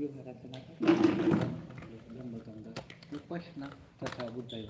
विहाराचं नाव धम्मगंगा उपासना तथा बुद्धाय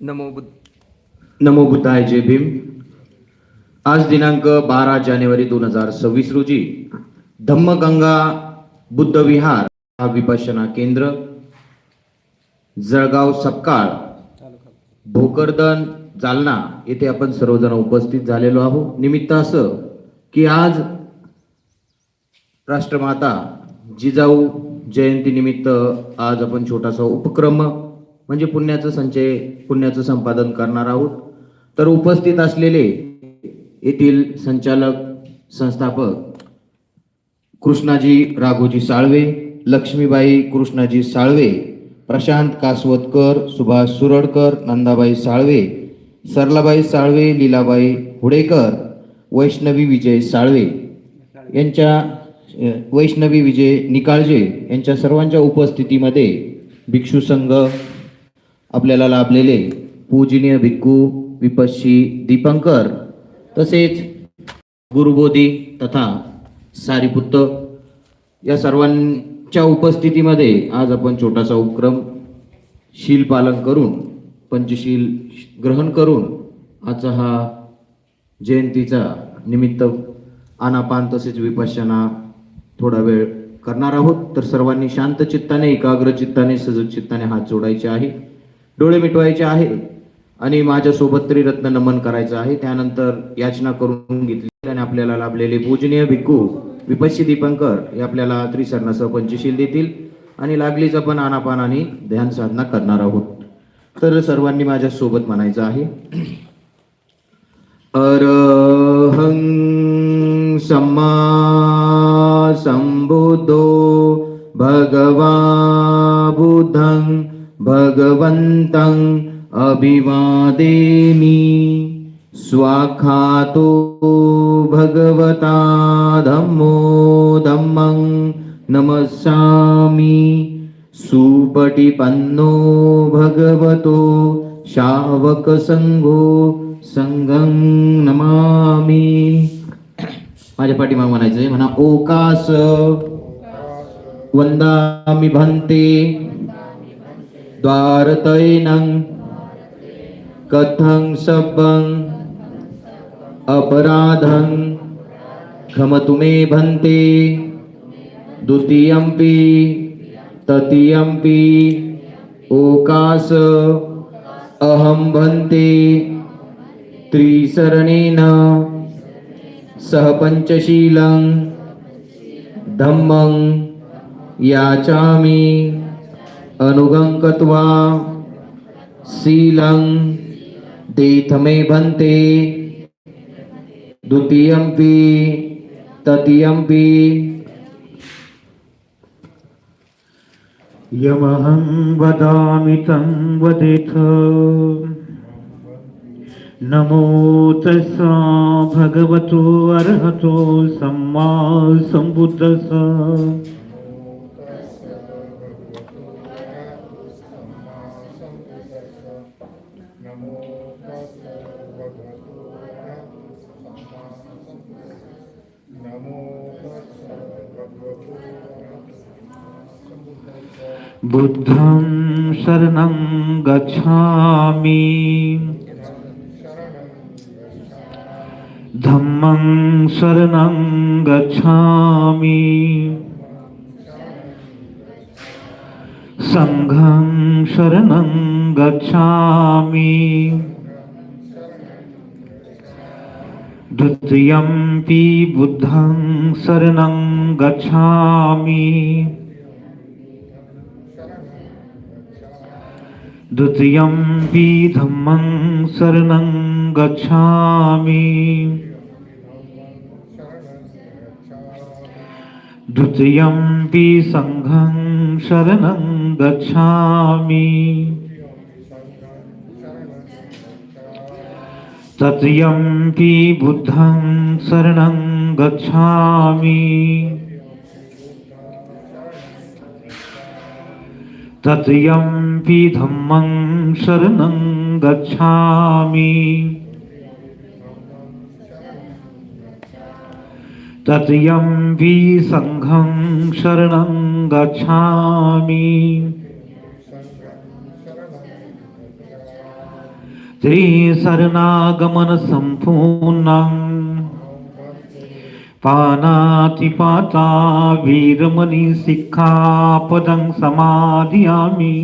नमो बुद्ध नमो बुद्धाय जय भीम. आज दिनांक बारा जानेवारी दोन हजार सव्वीस रोजी धम्मगंगा बुद्ध विहार हा विपश्यना केंद्र जळगाव सपकाळ भोकरदन जालना येथे आपण सर्वजण उपस्थित झालेलो आहोत. निमित्त असं की आज राष्ट्रमाता जिजाऊ जयंती निमित्त आज आपण छोटासा उपक्रम म्हणजे पुण्याचं संचय पुण्याचं संपादन करणार आहोत. तर उपस्थित असलेले येथील संचालक संस्थापक कृष्णाजी राघोजी साळवे लक्ष्मीबाई कृष्णाजी साळवे प्रशांत कासवतकर सुभाष सुरडकर नंदाबाई साळवे सरलाबाई साळवे लीलाबाई हुडेकर वैष्णवी विजय साळवे यांच्या वैष्णवी विजय निकाळजे यांच्या सर्वांच्या उपस्थितीमध्ये भिक्षू संघ आपल्याला लाभलेले पूजनीय भिक्खू विपश्यी दीपंकर तसेच गुरुबोधी तथा सारीपुत्त या च्या उपस्थितीमध्ये आज आपण छोटासा उपक्रम शील पालन करून पंचशील ग्रहण करून आजचा हा जयंतीचा निमित्त आनापान तसेच विपश्यना थोडा वेळ करणार आहोत. तर सर्वांनी शांत चित्ताने एकाग्र चित्ताने सजग चित्ताने हात जोडायचे आहे डोळे मिटवायचे आहे आणि माझ्यासोबत त्रिरत्न नमन करायचं आहे. त्यानंतर याचना करून घेतली आणि आपल्याला लाभलेले पूजनीय भिक्खू विपश्य दीपंकर हे आपल्याला त्रिसरणासह पंचशील देतील आणि लागलीच आपण आनापान आणि ध्यान साधना करणार आहोत. तर सर्वांनी माझ्या सोबत म्हणायचं आहे. अरहं सम्मा सम्बुद्धो भगवा बुद्धं भगवन्तं अभिवादेमि स्वाखातो भगवता धम्मो धम्मं नमस्सामि। सुपटिपन्नो भगवतो शावकसङ्घो संघं नमामि। माझ्या पाठीमाग म्हणायचंय म्हणा ओकास वंदामि भन्ते। द्वारतैनं कथं सब्बं अपराधं क्षमतु मे भन्ते द्वितीयम्पि तृतीयम्पि ओकास अहं भन्ते त्रिसरणेन सह पञ्चशीलं धम्मं याचामि अनुगं कृत्वा शीलं देथमे भन्ते। द्वितीयम्पि तृतीयम्पि यमहं वदामि तं वदेथ। नमो तस्सा भगवतो अर्हतो सम्मा सम्बुद्धस्स बुद्धं शरणं गच्छामि। धम्मं शरणं गच्छामि। शरणं गच्छामि। द्वितीयम्पि बुद्धं शरणं गच्छामि। द्वितीयम्पि धम्मं शरणं गच्छामि। द्वितीयम्पि सङ्घं शरणं गच्छामि। तृतीयम्पि बुद्धं शरणं गच्छामि। तृतीयम्पि धम्मं शरणं गच्छामि। तत्यम्पि सङ्घं शरणं गच्छामि। त्रिशरणागमनसम्पूर्णम् पानातिपाता वीरमणि सिक्खापदं समाधियामि।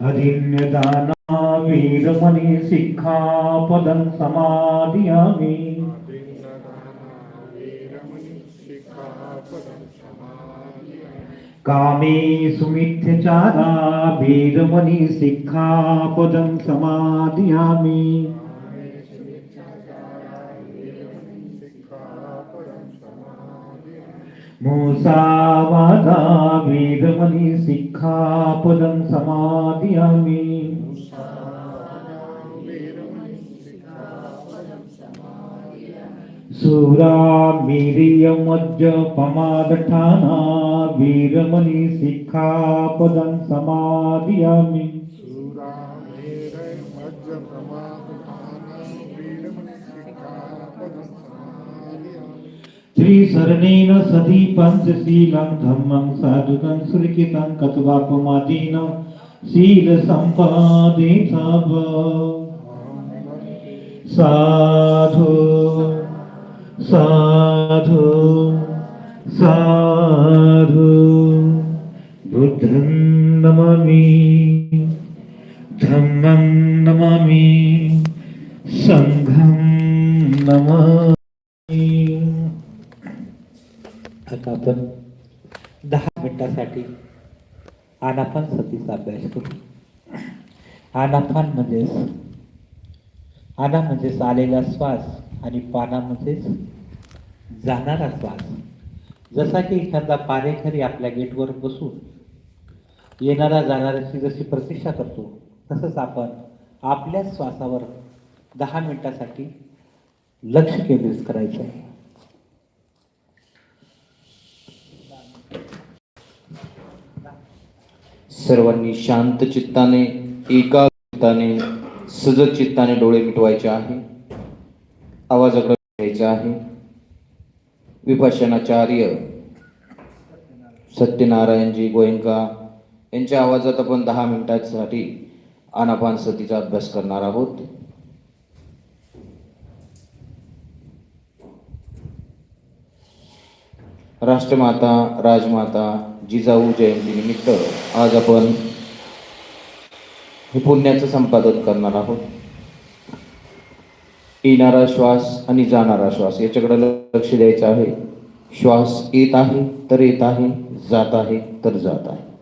अदिन्यदाना वीरमणि सिक्खापदं समादयामि कामे सुमिथ्यचारा वीरमणि सिक्खापदं समादयामि मूसावादा वीरमणि सिक्खापदं समादयामि सुरा मीरियमज्जपमादठाना वीरमणि सिक्खापदं समादयामि। श्रीशरणेन सदी पञ्चशीलं धम्मं साधुकं सुलिखितं कत्वापमादीन शीलसम्पादे तव साधु साधु साधु। साधु बुद्धं नमामि धम्मं नमामि संघं नमामि आता आपण दहा मिनिटासाठी आनापान सतीचा अभ्यास करू. आनापान म्हणजेच आना म्हणजेच आलेला श्वास आणि पाना म्हणजेच जाणारा श्वास. जसा की एखादा पारेखरी आपल्या गेटवर बसून येणारा जाणाऱ्याची जशी प्रतीक्षा करतो तसंच आपण आपल्या श्वासावर दहा मिनिटासाठी लक्ष केंद्रित करायचं आहे. सर्वांनी शांत चित्ताने एका चित्ताने सजग चित्ताने डोळे मिटवायचे आहे. आवाजाकडे घ्यायचा आहे. विभाषणाचार्य सत्यनारायणजी गोयंका यांच्या आवाजात आपण दहा मिनिटांसाठी आनापान सतीचा अभ्यास करणार आहोत. राष्ट्रमाता राजमाता जिजाऊ जयंती निमित्त आज आपण हे पुण्याचं संपादन करणार आहोत. येणारा श्वास आणि जाणारा श्वास याच्याकडे लक्ष द्यायचं आहे. श्वास येत आहे तर येत आहे जात आहे तर जात आहे.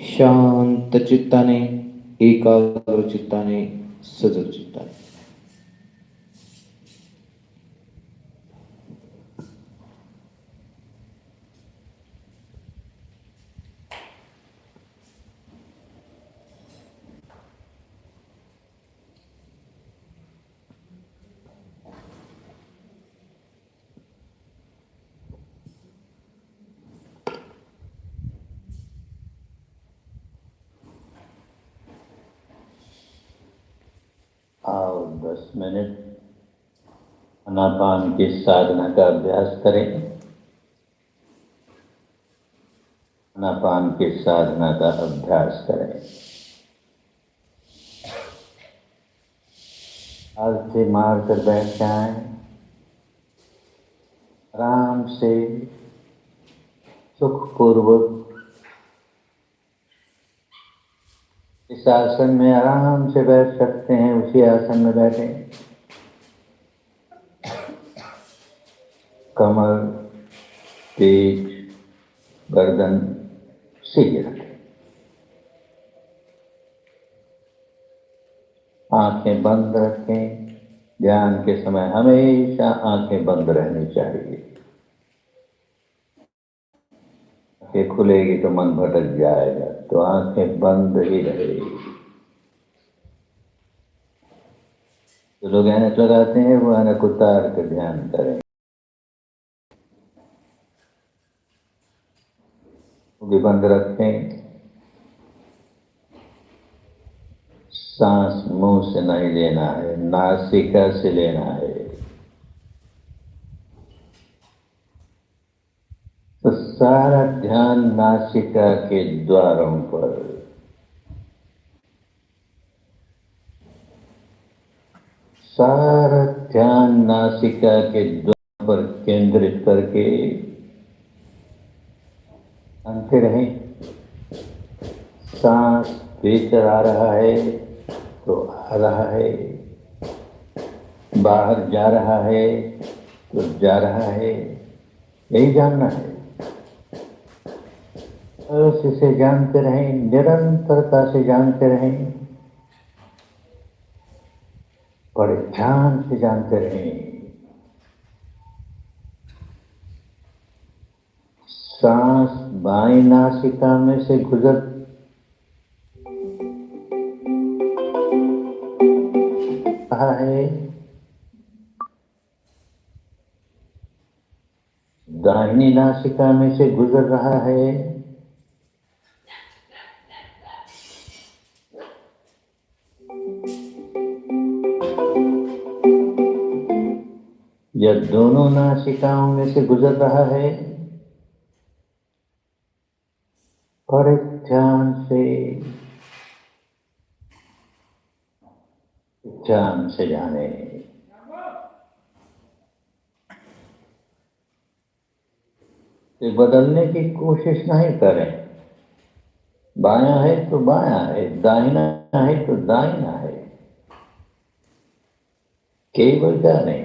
शांत चित्ताने एकाग्र चित्ताने सजग चित्ताने. अनापान की साधना का अभ्यास करें आनापान की साधना का अभ्यास करें आलती मार कर बैठ जाए। आराम से, सुखपूर्वक इस आसन में आराम से बैठ सकते हैं, उसी आसन में बैठे। कमर पीठ गर्दन सीधे रखें। आँखें बंद रखें। ध्यान के समय हमेशा आँखें बंद रहनी चाहिए। आँखें खुलेगी तो मन भटक जाएगा तो आँखें बंद ही रहेगी। जो लोग ऐनक लगाते हैं, वो एनक उतार कर ध्यान करें। भी बंद रखें। सांस मुँह से नहीं लेना है, नासिका से लेना है। तो सारा ध्यान नासिका के द्वारों पर। सारा ध्यान नासिका के द्वार पर केंद्रित करके अंते रहें। सांस भीतर आ रहा है तो आ रहा है। बाहर जा रहा है तो जा रहा है। यही जानना है। बस इसे जानते रहें, निरंतरता से जानते रहें। बड़े ध्यान से जानते रहें। सांस बाई नासिका में से गुजर। रहा है? दाहिनी नासिका में से गुजर रहा है। या दोनों नासिकाओं में से गुजर रहा है। बड़े ध्यान से ध्यान से जाने। ये बदलने की कोशिश नहीं करें। बाया है तो बाया है, दाहिना है तो दाहिना है। केवल जाने,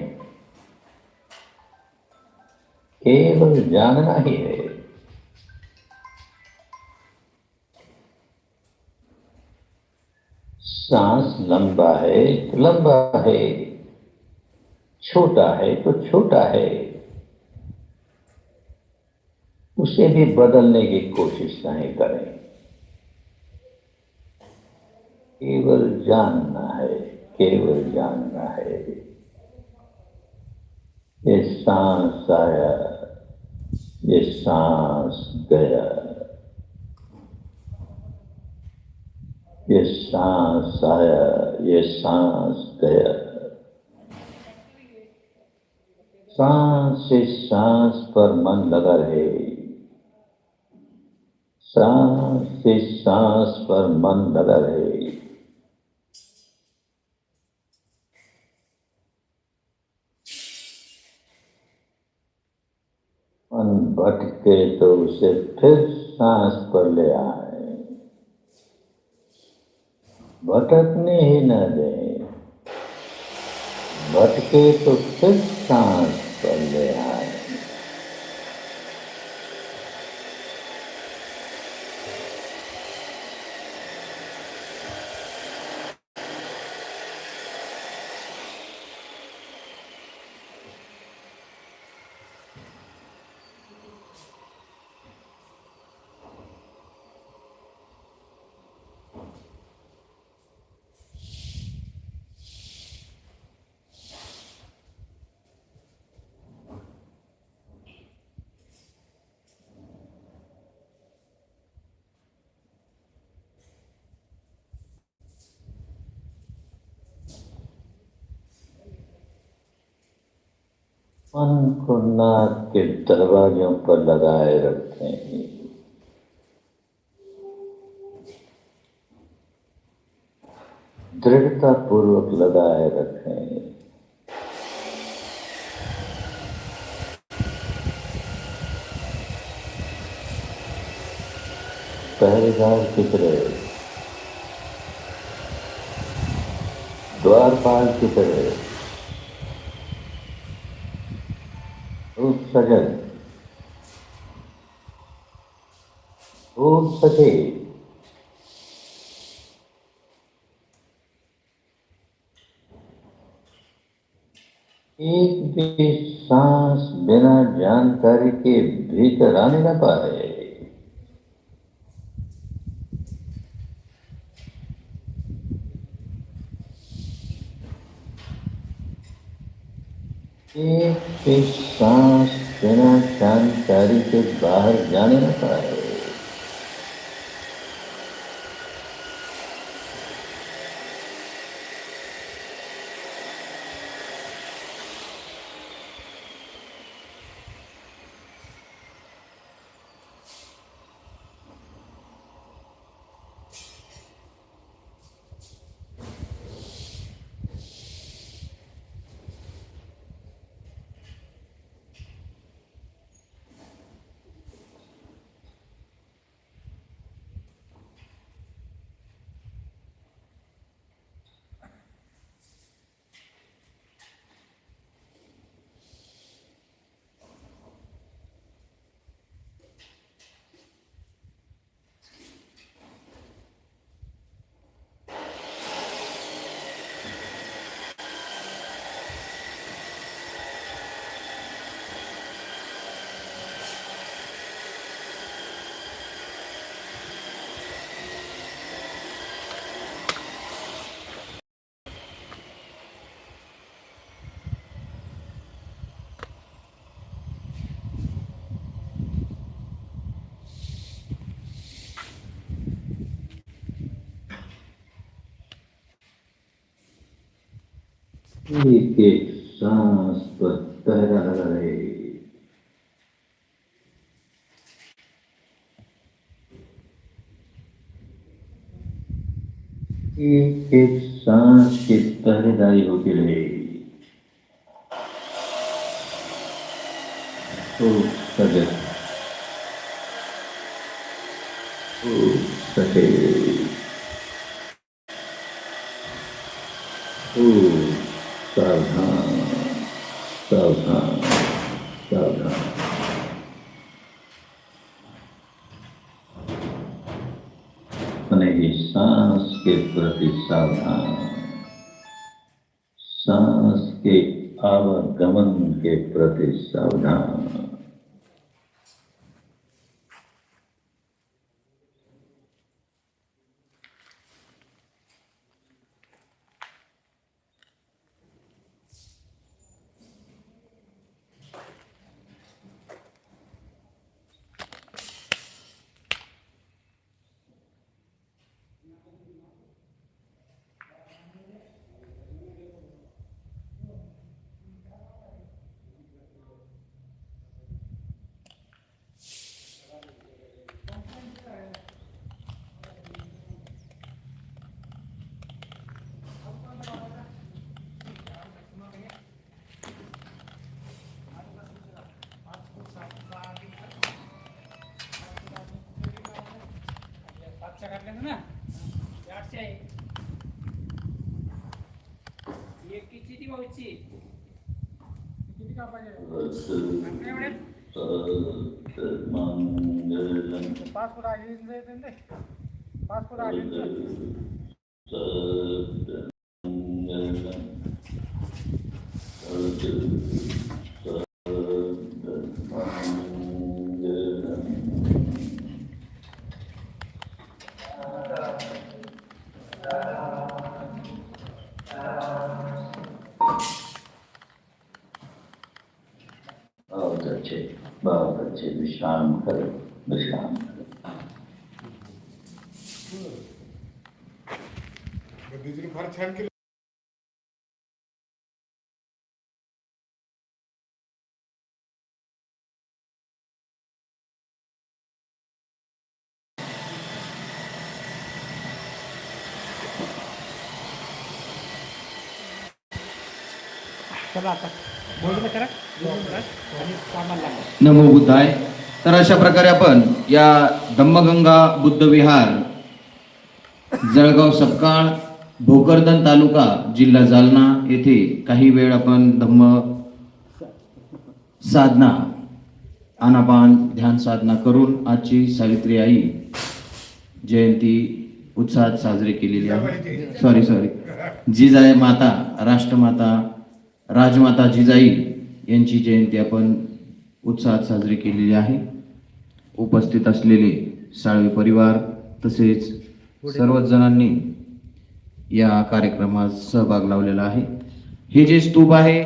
केवल जानना ही है। सांस लंबा है तो लंबा है। छोटा है तो छोटा है। उसे भी बदलने की कोशिश नहीं करें। केवल जानना है, केवल जानना है। ये सांस आया, ये सांस गया। ये सांस आया ये सांस गया सांस से सांस पर मन लगा रहे। सांस से सांस पर मन लगा रहे। मन भटके तो उसे फिर सांस पर ले आए। भटकने ही न दे। भटके तो फिर सांस पर ले आए। मन को नाक के दरवाजों पर लगाए रखते हैं दृढ़ता पूर्वक लगाए रखें। पहरेदार की तरह। द्वारपाल की तरह। सजग खूब एक भी सांस बिना जानकारी के भीतर आने न पाए। एक भी सांस તેના સ્થાન કે બહાર જાણી ન પાય एक एक सांस पर पहरा रहे एक एक सांस की पहरेदारी होती रहे। खूब सजग खूब सचेत खूब सावधान सावधान सावधान अपने ही सांस के प्रति सावधान सांस के आवागमन के प्रति सावधान द्राक्ष एक किती ती भाऊची किती कापायचे? पाच फुट आहे चला आता. भोजन करा जेवण करा आणि कामाला लागा नमो बुद्धाय. तर अशा प्रकारे आपण या धम्मगंगा बुद्ध विहार जळगाव सपकाळ भोकरदन तालुका जिल्हा जालना येथे काही वेळ आपण धम्म साधना आनापान ध्यान साधना करून आजची सावित्री आई जयंती उत्साहात साजरी केलेली आहे. सॉरी सॉरी जिजाई माता राष्ट्रमाता राजमाता जिजाई यांची जयंती आपण उत्साहात साजरी केलेली आहे. उपस्थित असलेले साळवे परिवार तसेच सर्वच जणांनी या कार्यक्रमात सहभाग लावलेला आहे. हे जे स्तूप आहे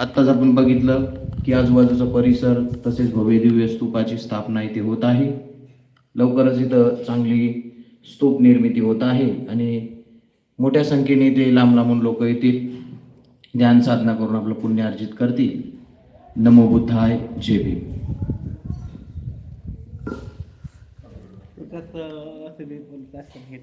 आत्ताच आपण बघितलं की आजूबाजूचा परिसर तसेच भव्य दिव्य स्तूपाची स्थापना इथे होत आहे. लवकरच इथं चांगली स्तूप निर्मिती होत आहे आणि मोठ्या संख्येने इथे लांब लांबून लोक येतील. ध्यान साधना करून आपलं पुण्य अर्जित करतील. नमो बुद्धाय जय भीम. हे टाक.